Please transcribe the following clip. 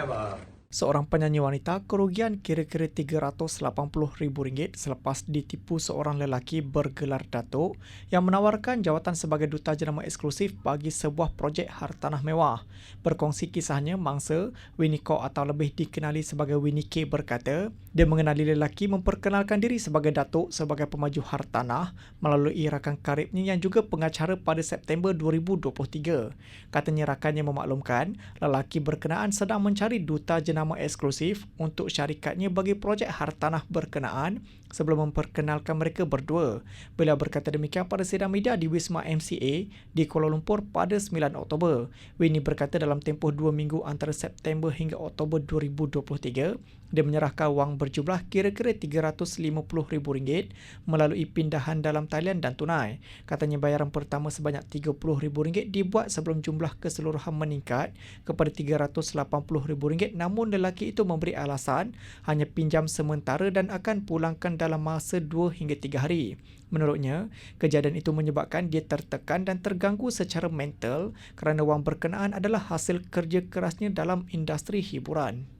have a Seorang penyanyi wanita kerugian kira-kira RM380,000 selepas ditipu seorang lelaki bergelar Datuk yang menawarkan jawatan sebagai duta jenama eksklusif bagi sebuah projek hartanah mewah. Berkongsi kisahnya, mangsa Winnie Ko atau lebih dikenali sebagai Winnie K berkata, dia mengenali lelaki memperkenalkan diri sebagai Datuk sebagai pemaju hartanah melalui rakan karibnya yang juga pengacara pada September 2023. Katanya rakannya memaklumkan lelaki berkenaan sedang mencari duta jenama nama eksklusif untuk syarikatnya bagi projek hartanah berkenaan sebelum memperkenalkan mereka berdua. Beliau berkata demikian pada sidang media di Wisma MCA di Kuala Lumpur pada 9 Oktober. Winnie berkata dalam tempoh dua minggu antara September hingga Oktober 2023, dia menyerahkan wang berjumlah kira-kira RM350,000 melalui pindahan dalam talian dan tunai. Katanya bayaran pertama sebanyak RM30,000 dibuat sebelum jumlah keseluruhan meningkat kepada RM380,000 lelaki itu memberi alasan hanya pinjam sementara dan akan pulangkan dalam masa 2 hingga 3 hari. Menurutnya, kejadian itu menyebabkan dia tertekan dan terganggu secara mental kerana wang berkenaan adalah hasil kerja kerasnya dalam industri hiburan.